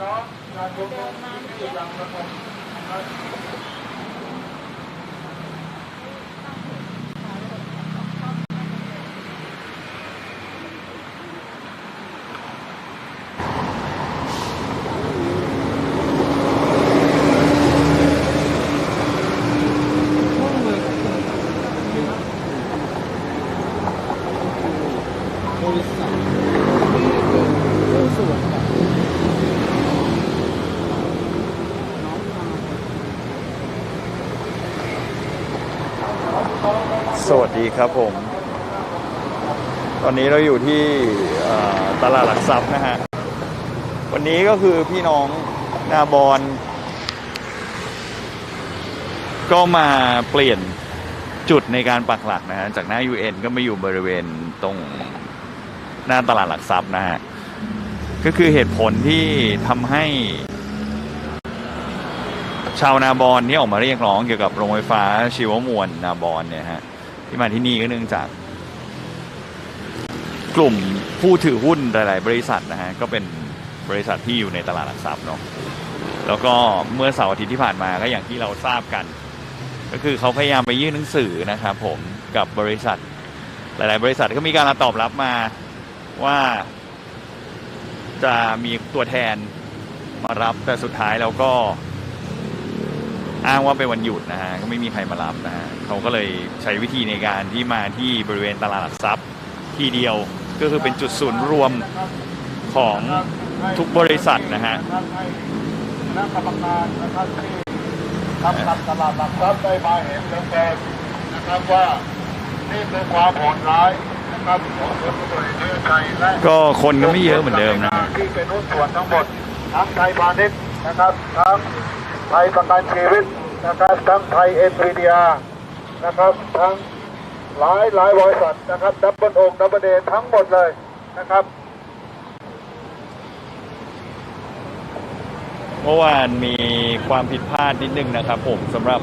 น้องการชุมนุมที่อย่างสงบนะครับ บริษัทที่เป็นหุ้นส่วนกับน้องมา สวัสดีครับผม ตอนนี้เราอยู่ที่ตลาดหลักทรัพย์นะฮะ วันนี้ก็คือพี่น้องนาบอนก็มาเปลี่ยนจุดในการปักหลักนะฮะ จากหน้า UN ก็มาอยู่บริเวณตรงหน้าตลาดหลักทรัพย์นะฮะ ก็คือเหตุผลที่ทำให้ชาวนาบอนที่ออกมาเรียกร้องเกี่ยวกับโรงไฟฟ้าชีวมวลนาบอนเนี่ยฮะ ที่มาที่นี่ก็เนื่องจากกลุ่มผู้ถือหุ้นหลาย ๆ บริษัทนะฮะก็เป็นบริษัทที่อยู่ในตลาดหลักทรัพย์เนาะแล้วก็เมื่อเสาร์อาทิตย์ที่ผ่านมาก็อย่างที่เราทราบกัน ก็คือเขาพยายามไปยื่นหนังสือนะครับผมกับบริษัท หลาย ๆ บริษัทก็มีการตอบรับมาว่าจะมีตัวแทนมารับแต่สุดท้ายแล้วก็ อ้างว่าเป็นวันหยุดนะฮะก็ไม่มีใครมารับนะฮะเขาก็เลยใช้วิธีในการที่มาที่บริเวณตลาดหลักทรัพย์ที่เดียวก็คือเป็นจุดศูนย์รวมของทุกบริษัทนะฮะท่านให้คณะกรรมการนะครับที่ทำกับตลาดหลักทรัพย์ได้มาเห็นแล้วก็นะครับว่านี่คือความโหดร้ายนะครับของคนตรวจเอกชัยและก็คนก็ไม่เยอะเหมือนเดิมนะฮะที่เป็นหุ้นส่วนทั้งหมดทั้งไทยพาณิชย์นะครับทั้ง ไทยประกันชีวิตนะครับทั้งไทยเอ็นวีดีอานะครับทั้งหลายหลายบริษัทนะครับดับเบิลองดับเบิลเดทั้งหมดเลยนะครับ เมื่อวานมีความผิดพลาดนิดนึงนะครับ ผมสำหรับ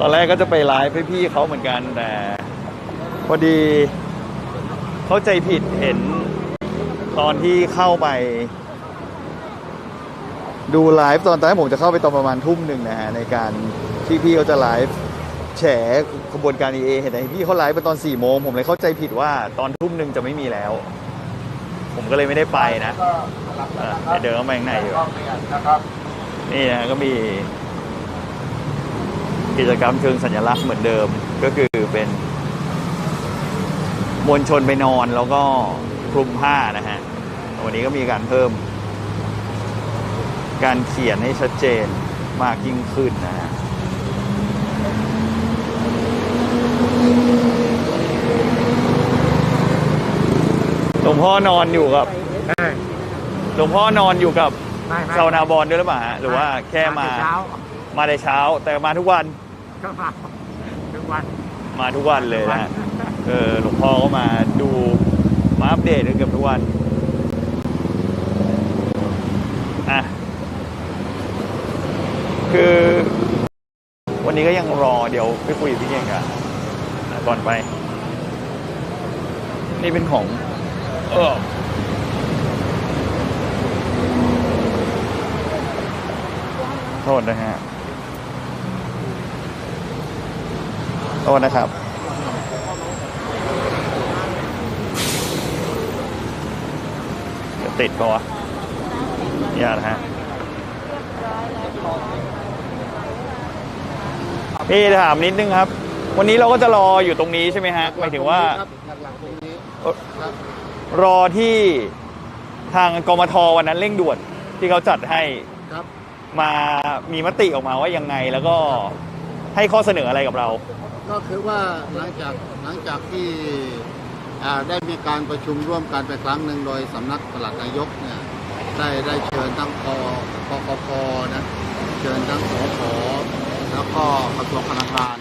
ตอนแรกก็จะไปไลฟ์ให้พี่เขาเหมือนกันแต่พอดีเข้าใจผิดเห็นตอนที่เข้าไป ดูไลฟ์ตอนตอนแรกผมจะเข้าไปตอนประมาณทุ่มหนึ่งนะฮะในการที่พี่เขาจะไลฟ์แฉขบวนการ EA เห็นไหมพี่เขาไลฟ์ไปตอน4ี่โมงผมเลยเข้าใจผิดว่าตอนทุ่มหนึ่งจะไม่มีแล้ว ผมก็เลยไม่ได้ไปนะก็หลังจากนั้นเดี๋ยวเดินเข้ามาข้างในอยู่ก็เปลี่ยนนะครับนี่นะก็มีกิจกรรมเชิงสัญลักษณ์เหมือนเดิมก็คือเป็นมวลชนไปนอนแล้วก็คลุมผ้านะฮะวันนี้ก็มีการเพิ่ม การเขียนให้ชัดเจนมากยิ่งขึ้นนะฮะหลวงพ่อนอนอยู่กับหลวงพ่อนอนอยู่กับไม่ไม่ ชาวนาบอลด้วยหรือเปล่าฮะหรือว่าแค่มา เช้ามาในเช้า แต่มาทุกวันก็มาทุกวันมาทุกวันเลยนะฮะเออหลวงพ่อก็มาดูมาอัปเดตเกือบทุกวันอะคือ วันนี้ก็ยังรอเดี๋ยวไปคุยกับพี่เก่งกันนก่อนไป นี่เป็นของ เออโทษนะฮะโทษนะครับจะติดปะวะอย่านะฮะ พี่ถามนิดนึงครับ วันนี้เราก็จะรออยู่ตรงนี้ใช่ไหมฮะหมายถึงว่าครับหลักๆตรงนี้เอ่อครับรอที่ทางกมทวันนั้นเร่งด่วนที่เขาจัดให้ครับ มามีมติออกมาว่ายังไงแล้วก็ให้ข้อเสนออะไรกับเรา ก็คือว่าหลังจากหลังจากที่อ่าได้มีการประชุมร่วมกันไปครั้งหนึ่งโดยสำนักปลัดนายกเนี่ยได้ได้เชิญทั้งกกกพนะเชิญทั้งสพ แล้วก็กระทรวงพลังงาน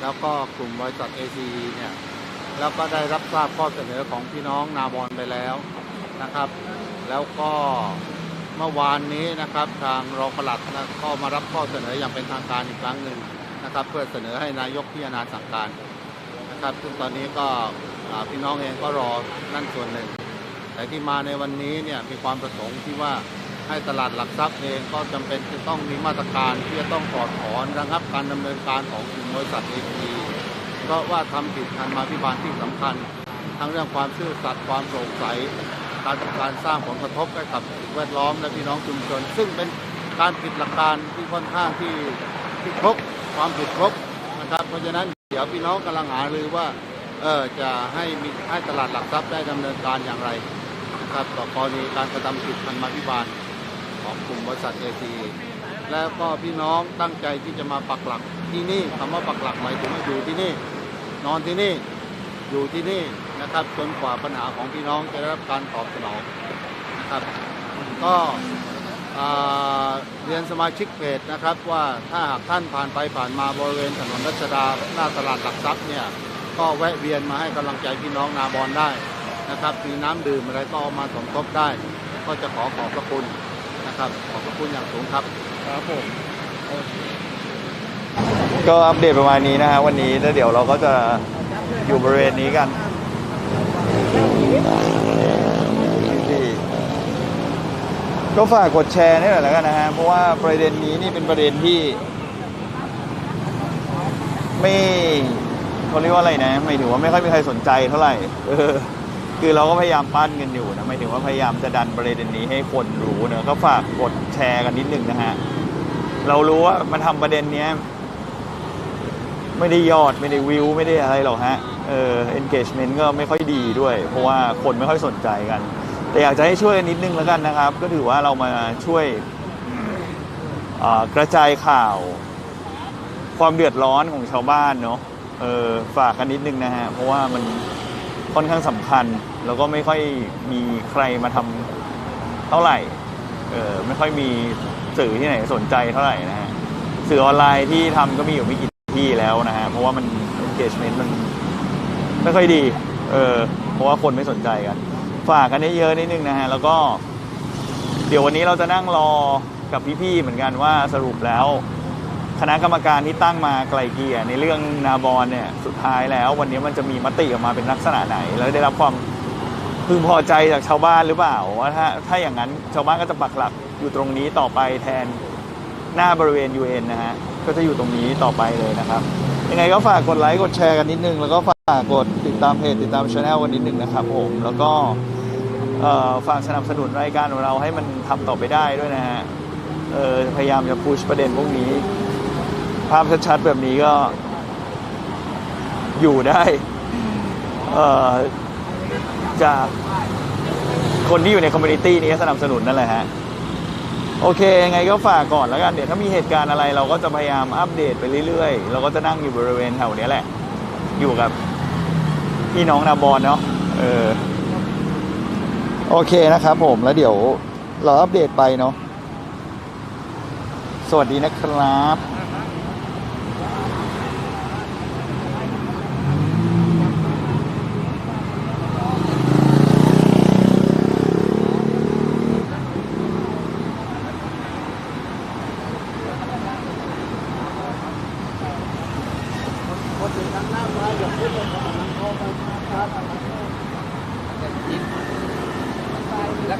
แล้วก็กลุ่มบริษัทเอซีเนี่ยแล้วก็ได้รับทราบข้อเสนอของพี่น้องนาบอนไปแล้วนะครับ แล้วก็เมื่อวานนี้นะครับทางรองปลัดนะก็มารับข้อเสนออย่างเป็นทางการอีกครั้งหนึ่งนะครับ เพื่อเสนอให้นายกพิจารณาสั่งการนะครับ ซึ่งตอนนี้ก็พี่น้องเองก็รอนั่นส่วนหนึ่ง แต่ที่มาในวันนี้เนี่ยมีความประสงค์ที่ว่า ให้ตลาดหลักทรัพย์เองก็จำเป็นจะต้องมีมาตรการที่จะต้องถอดถอนระงับการดำเนินการของกลุ่มบริษัทเอทีเพราะว่าทำผิดธรรมาภิบาลที่สำคัญ ทั้งเรื่องความซื่อสัตย์ความโปร่งใสการการสร้างผลกระทบให้กับสิ่งแวดล้อมและพี่น้องชุมชน ซึ่งเป็นการผิดหลักการที่ค่อนข้างที่ที่ครบความผิดครบนะครับ เพราะฉะนั้นเดี๋ยวพี่น้องกำลังหารือว่าเออจะให้มีให้ตลาดหลักทรัพย์ได้ดำเนินการอย่างไรนะครับต่อกรณีการกระทำผิดธรรมาภิบาล ของกลุ่มบริษัทเอทีแล้วก็พี่น้องตั้งใจที่จะมาปักหลักที่นี่คำว่าปักหลักหมายถึงว่าอยู่ที่นี่ นอนที่นี่อยู่ที่นี่นะครับจนกว่าปัญหาของพี่น้องจะได้รับการตอบสนองนะครับ ก็เรียนสมาชิกเพจนะครับว่าถ้าหากท่านผ่านไปผ่านมาบริเวณถนนรัชดาหน้าตลาดหลักทรัพย์เนี่ยก็แวะเวียนมาให้กำลังใจพี่น้องนาบอลได้นะครับมีน้ำดื่มอะไรก็เอามาสมทบได้ ก็จะขอขอบพระคุณ ครับขอบพระคุณอย่างสูงครับครับผมก็อัปเดตประมาณนี้นะฮะวันนี้แล้วเดี๋ยวเราก็จะอยู่บริเวณนี้กันที่ก็ฝากกดแชร์นี่หน่อยแล้วกันนะฮะเพราะว่าประเด็นนี้นี่เป็นประเด็นที่ไม่เขาเรียกว่าอะไรนะหมายถึงว่าไม่ค่อยมีใครสนใจเท่าไหร่เออ คือเราก็พยายามปั้นกันอยู่นะหมายถึงว่าพยายามจะดันประเด็นนี้ให้คนรู้เนอะก็ฝากกดแชร์กันนิดนึงนะฮะเรารู้ว่ามันทำประเด็นเนี้ยไม่ได้ยอดไม่ได้วิวไม่ได้อะไรหรอกฮะเออ engagement ก็ไม่ค่อยดีด้วย เพราะว่าคนไม่ค่อยสนใจกัน แต่อยากจะให้ช่วยนิดนึงแล้วกันนะครับ ก็ถือว่าเรามาช่วยกระจายข่าว ความเดือดร้อนของชาวบ้านเนาะเออฝากกันนิดนึงนะฮะเพราะว่ามัน ค่อนข้างสำคัญ แล้วก็ไม่ค่อยมีใครมาทำเท่าไหร่เออไม่ค่อยมีสื่อที่ไหนสนใจเท่าไหร่นะฮะสื่อออนไลน์ที่ทำก็มีอยู่ไม่กี่ที่แล้วนะฮะเพราะว่ามัน engagement มันไม่ค่อยดีเออเพราะว่าคนไม่สนใจกัน ฝากกันเยอะนิดนึงนะฮะแล้วก็ เดี๋ยววันนี้เราจะนั่งรอกับพี่ๆเหมือนกันว่าสรุปแล้ว คณะกรรมการที่ตั้งมาไกลเกลี่ยในเรื่องนาบอลเนี่ยสุดท้ายแล้ว วันนี้มันจะมีมติออกมาเป็นลักษณะไหน แล้วได้รับความพึงพอใจจากชาวบ้านหรือเปล่าว่าถ้าถ้าอย่างนั้นชาวบ้านก็จะปักหลักอยู่ตรงนี้ต่อไปแทนหน้าบริเวณ UN นะฮะก็จะอยู่ตรงนี้ต่อไปเลยนะครับ ยังไงก็ฝากกดไลค์กดแชร์กันนิดนึง แล้วก็ฝากกดติดตามเพจติดตามช anel กันนิดนึงนะครับผมแล้วก็ฝากสนับสนุนรายการของเราให้มันทำต่อไปได้ด้วยนะฮะพยายามจะพุชประเด็นพวกนี้ ภาพชัดๆแบบนี้ก็อยู่ได้เอ่อจากคนที่อยู่ในคอมมูนิตี้นี้สนับสนุนนั่นแหละฮะ โอเคยังไงก็ฝากก่อนแล้วกัน เดี๋ยวถ้ามีเหตุการณ์อะไร เราก็จะพยายามอัปเดตไปเรื่อยๆ เราก็จะนั่งอยู่บริเวณแถวเนี้ยแหละ อยู่กับพี่น้องนาบอลเนาะเออโอเคนะครับผมแล้วเดี๋ยวเราอัปเดตไปเนาะสวัสดีนะครับ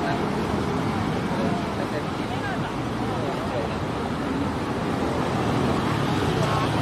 คน